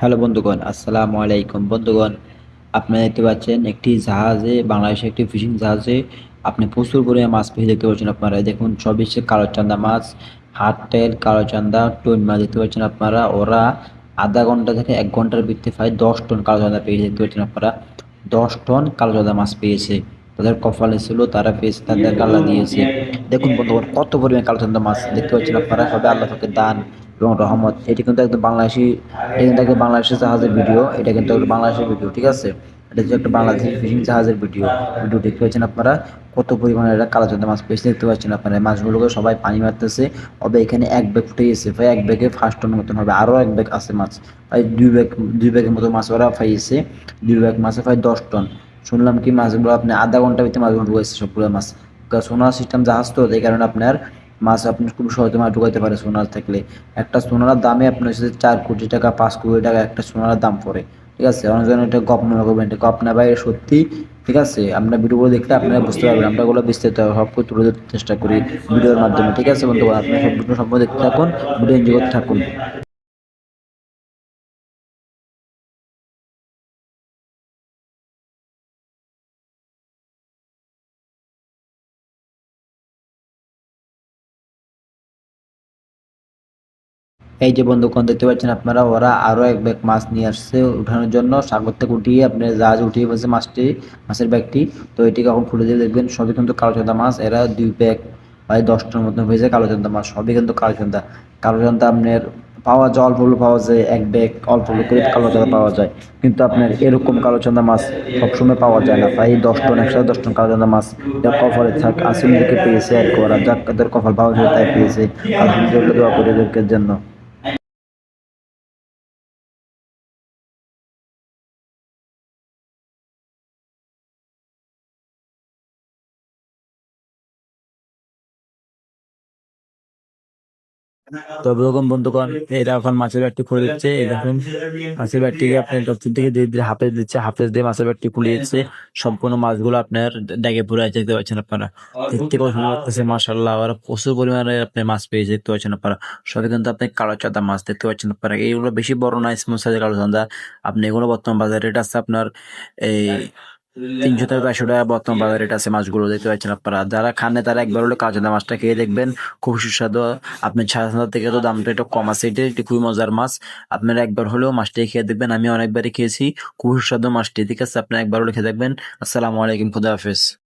Hello বন্ধুগণ, আসসালামু আলাইকুম। বন্ধুগণ, আপনারা দেখতে পাচ্ছেন একটি জাহাজে বাংলাদেশে একটি ফিশিং জাহাজে আপনি প্রচুর পরিমাণে মাছ পেয়ে দেখতে পাচ্ছেন আপনারা। দেখুন হচ্ছে কালো চান্দা মাছ হাট টেল কালো চান্দা, টন মাছ দেখতে পাচ্ছেন আপনারা। ওরা আধা ঘণ্টা থেকে এক ঘণ্টার ভিত্তি প্রায় দশ টন কালো চান্দা পেয়ে দেখতে পাচ্ছেন আপনারা। দশ টন কালো চান্দা মাছ পেয়েছে। তাদের কপালে ছিল, তারা পেয়েছে, তাদের আল্লাহ দিয়েছে। দেখুন বন্ধুগণ, কত পরিমাণে কালো চান্দা মাছ দেখতে পাচ্ছেন আপনারা। সবাই আল্লাহ থেকে দান এবং রহমত। এটি কিন্তু একদম বাংলাদেশি, এটা কিন্তু একটা বাংলাদেশের জাহাজের ভিডিও। এটা কিন্তু একটা বাংলাদেশের ভিডিও, ঠিক আছে? এটা হচ্ছে একটা বাংলাদেশের ফিশিং জাহাজের ভিডিও। ভিডিও দেখতে পাচ্ছেন আপনারা কত পরিমাণে এটা কালাচন্দা মাছ পেয়েছে, দেখতে পাচ্ছেন আপনারা। মাছগুলোকে সবাই পানি মারতেছে। তবে এখানে এক ব্যাগ ফুটে গেছে। ভাই, এক ব্যাগে ফার্স্ট টন মতন হবে। আরও এক ব্যাগ আছে মাছ। ভাই, দুই ব্যাগ, দুই ব্যাগের মতো মাছ ওরা পাইছে। দুই ব্যাগ মাছে প্রায় দশ টন শুনলাম কি মাছগুলো আপনি আধা ঘণ্টার ভিতরে মাছগুলো ঢুকাইছে সবগুলো মাছ। সোনার সিস্টেম জাহাজ তো এই কারণে আপনার মাছ আপনি খুব সহজে মাছ ঢুকাইতে পারে সোনার থাকলে। একটা সোনার দামে আপনার সাথে চার কোটি টাকা, পাঁচ কোটি টাকা একটা সোনার দাম পড়ে। ঠিক আছে? অনেকজন এটা গপ মনে করবেন, এটা গপ না ভাই, সত্যি। ঠিক আছে? আমরা ভিডিওগুলো দেখলে আপনারা বুঝতে পারবেন। আমরা ওগুলো বিস্তারিত সব কিছু তুলে ধরতে চেষ্টা করি ভিডিওর মাধ্যমে। ঠিক আছে বন্ধু আপনি সব ভিডিও সম্পর্কে দেখতে থাকুন, ভিডিও এনজয় করতে থাকুন। এই যে বন্ধুগণ দেখতে পাচ্ছেন আপনারা, ওরা আরও এক ব্যাগ মাছ নিয়ে আসছে উঠানোর জন্য। সাগর থেকে উঠিয়ে আপনি জাহাজ উঠিয়ে বলছে মাছটি, মাছের ব্যাগটি। তো এটি কখন খুলে দিয়ে দেখবেন, সবই কিন্তু কালোচন্দা মাছ। এরা দুই ব্যাগ, প্রায় দশটার মতন হয়েছে কালোচন্দা মাছ, সবই কিন্তু কালোচন্দা কালোচন্দা আপনার পাওয়া যায়, অল্প অল্প পাওয়া যায়, এক ব্যাগ, অল্প অল্প করে কালোচন্দা পাওয়া যায়। কিন্তু আপনার এরকম কালোচন্দা মাছ সবসময় পাওয়া যায় না। প্রায় দশ টন একশো দশ টন কালোচন্দা মাছ এটা কপালে থাক আসিমদেরকে পেয়েছে আর কি, ওরা যাক তাদের কপাল পাওয়া যায় তাই পেয়েছে। আলহামদুলিল্লাহ, দোয়া করে এদেরকে জন্য। তো এরকম বন্ধুগণ এরা এখন মাছের ব্যাগটি খুলে দিচ্ছে দেখুন, মাছের ব্যাগটিকে আপনার ডক্টর থেকে ধীরে ধীরে হাফেজ দিচ্ছে, হাফেজ দিয়ে মাছের ব্যাগটি খুলে দিচ্ছে। সম্পূর্ণ মাছগুলো আপনার ড্যাগে পুরো আছে, দেখতে পাচ্ছেন আপনারা। দেখতে কত সুন্দর লাগতেছে মাসাল্লাহ ওরা প্রচুর পরিমাণে আপনি মাছ পেয়েছে, দেখতে পাচ্ছেন আপনারা। সবই কিন্তু আপনি কালো চাঁদা মাছ, দেখতে পাচ্ছেন আপনারা। এইগুলো বেশি বড় না স্মুথ সাইজের কালো চাঁদা। আপনি এগুলো বর্তমান বাজারে, এটা আছে আপনার এই তিনশো থেকে চারশো টাকা বর্তমান বাজার রেট আছে মাছগুলো দেখতে পাচ্ছেন আপনারা। যারা খানে তারা একবার হলে কাঁচা মাছটা খেয়ে দেখবেন। খুব সুস্বাদু। আপনি ছাড়া থেকে তো দামটা একটু কম আছে। এটা একটি খুবই মজার মাছ। আপনারা একবার হলেও মাছটি খেয়ে দেখবেন। আমি অনেকবারই খেয়েছি। খুব সুস্বাদু মাছটি। ঠিক আছে আপনারা একবার হলে খেয়ে দেখবেন। আসসালামু আলাইকুম খুদা হাফেজ।